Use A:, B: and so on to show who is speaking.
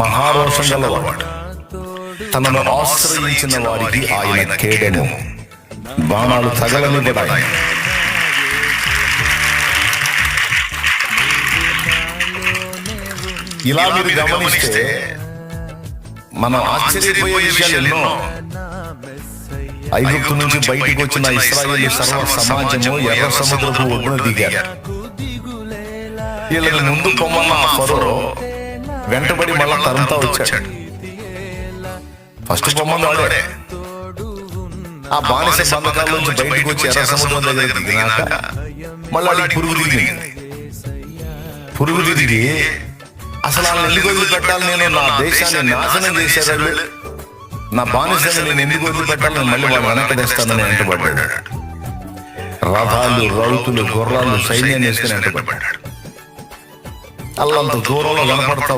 A: మహారోషం గలవాడు. తనను ఆశ్రయించిన వారికి ఆయన కేడెను బాణాలు తగలనివ్వడాయి ఇలా మీరు గమనిస్తే మనం ఆశ్చర్యపోయే విషయాలు ఎన్నో. ఐగుప్తు నుంచి బయటకు వచ్చిన ఇస్రాయేల్ సర్వ సమాజము ఎర్ర సముద్రపు ఒడ్డున దిగారు. వీళ్ళని ముందు పొమ్మన్న ఫరో వెంటబడి మళ్ళా తరంతా వచ్చాడు. ఫస్ట్ వాడే ఆ బానిస బంధకాల నుంచి బయటకు వచ్చి ఎర్ర సముద్రం దగ్గర దిగినాక మళ్ళీ పురుగు దిగింది పురుగు తిరిగి అసలు వాళ్ళని ఎందుకు వదిలిపెట్టాలి? నేను నా దేశాన్ని నాశనం చేశారు. నా బానిసని నేను ఎందుకు వదిలిపెట్టాలి? నేను మళ్ళీ వాళ్ళు వెనక్కి తెస్తానని వెంటబడ్డాడు. రథాలు రౌతులు గుర్రాలు సైన్యాన్ని వేసుకుని వెంటబడ్డాడు. అల్లంత దూరంలో కనపడతా